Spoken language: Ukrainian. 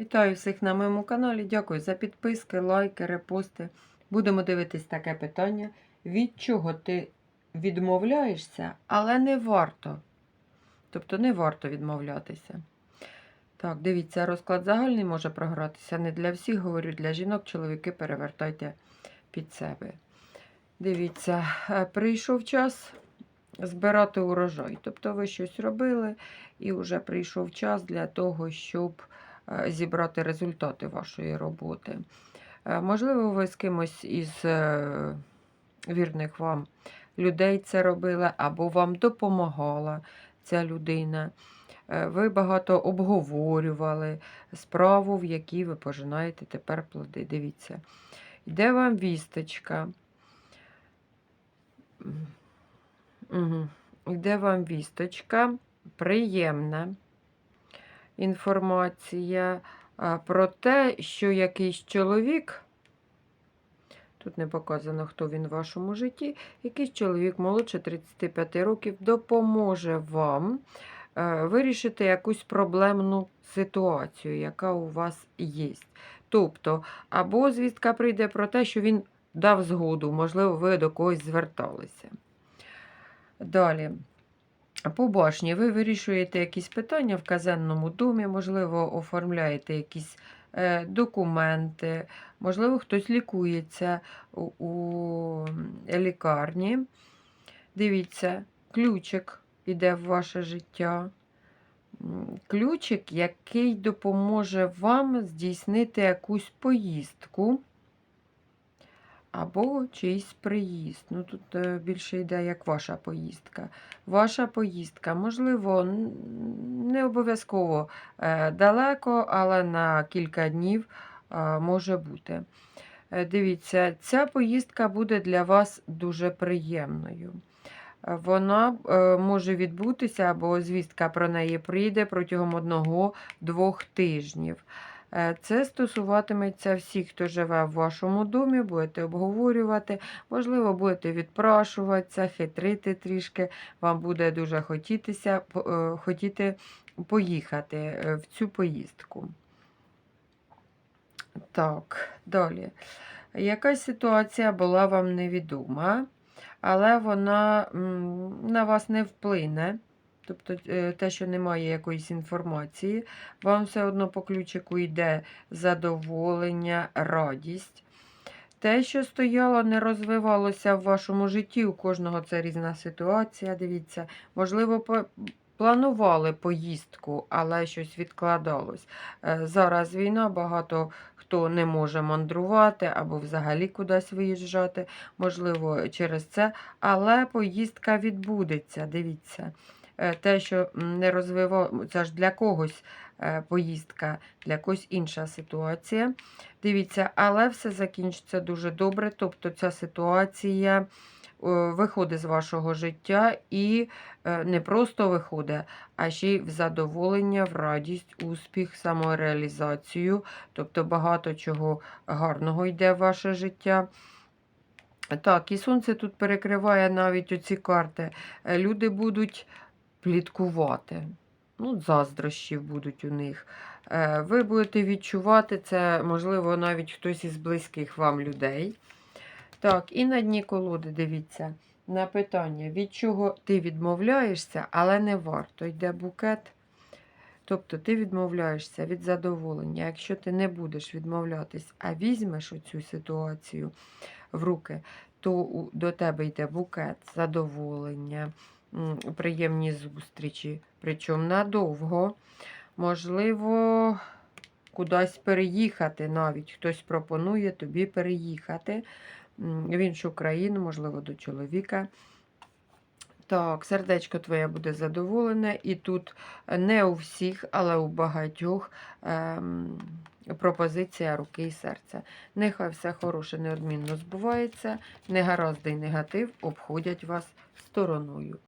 Вітаю всіх на моєму каналі. Дякую за підписки, лайки, репости. Будемо дивитись таке питання. Від чого ти відмовляєшся, але не варто. Тобто не варто відмовлятися. Так, дивіться, розклад загальний може програтися. Не для всіх, говорю, для жінок, чоловіки перевертайте під себе. Дивіться, е, прийшов час збирати урожай. Тобто ви щось робили, і вже прийшов час для того, щоб зібрати результати вашої роботи. Е, Можливо, ви з кимось із е, вірних вам людей це робили, або вам допомагала ця людина. Е, Ви багато обговорювали справу, в якій ви пожинаєте тепер плоди. Дивіться, йде вам вісточка. Угу. Йде вам вісточка, приємна інформація про те, що якийсь чоловік, тут не показано, хто він в вашому житті, якийсь чоловік молодше 35 років допоможе вам е, вирішити якусь проблемну ситуацію, яка у вас є. Тобто, або звістка прийде про те, що він дав згоду, можливо, ви до когось зверталися. Далі. По башні ви вирішуєте якісь питання в казенному домі, можливо, оформляєте якісь е, документи, можливо, хтось лікується у, у лікарні. Дивіться, ключик іде в ваше життя. Ключик, який допоможе вам здійснити якусь поїздку або чийсь приїзд. Ну, тут е, більше йде як ваша поїздка. Ваша поїздка, можливо, не обов'язково е, далеко, але на кілька днів е, може бути. Дивіться, ця поїздка буде для вас дуже приємною. Вона може відбутися, або звістка про неї прийде протягом одного-двох тижнів. Е, Це стосуватиметься всіх, хто живе в вашому домі, будете обговорювати, можливо, будете відпрашуватися, хитрити трішки, вам буде дуже хотітися, е, хотіти поїхати е, в цю поїздку. Так, далі. Якась ситуація була вам невідома, але вона на вас не вплине. Тобто е, те, що немає якоїсь інформації, вам все одно по ключику йде задоволення, радість. Те, що стояло, не розвивалося в вашому житті, у кожного це різна ситуація. Дивіться, можливо, по- планували поїздку, але щось відкладалось. Е, Зараз війна, багато хто не може мандрувати або взагалі кудись виїжджати, можливо, через це, але поїздка відбудеться. Дивіться. Е, Те, що не розвивало, це ж для когось е, поїздка, для когось інша ситуація. Дивіться, але все закінчиться дуже добре. Тобто ця ситуація е, виходить з вашого життя і не просто виходить, а ще й в задоволення, в радість, успіх, самореалізацію. Тобто багато чого гарного йде в ваше життя. Так, і сонце тут перекриває навіть оці карти. Люди будуть пліткувати. Ну, заздрощів будуть у них. Е, Ви будете відчувати це, можливо, навіть хтось із близьких вам людей. Так, і на дні колоди дивіться на питання, від чого ти відмовляєшся, але не варто. Йде букет. Тобто ти відмовляєшся від задоволення. Якщо ти не будеш відмовлятись, а візьмеш оцю ситуацію в руки, то до тебе йде букет, задоволення, приємні зустрічі, причому надовго. Можливо, кудись переїхати навіть. Хтось пропонує тобі переїхати в іншу країну, можливо, до чоловіка. Так, сердечко твоє буде задоволене, і тут не у всіх, але у багатьох ем, пропозиція руки і серця. Нехай все хороше неодмінно збувається, негаразди й негатив обходять вас стороною.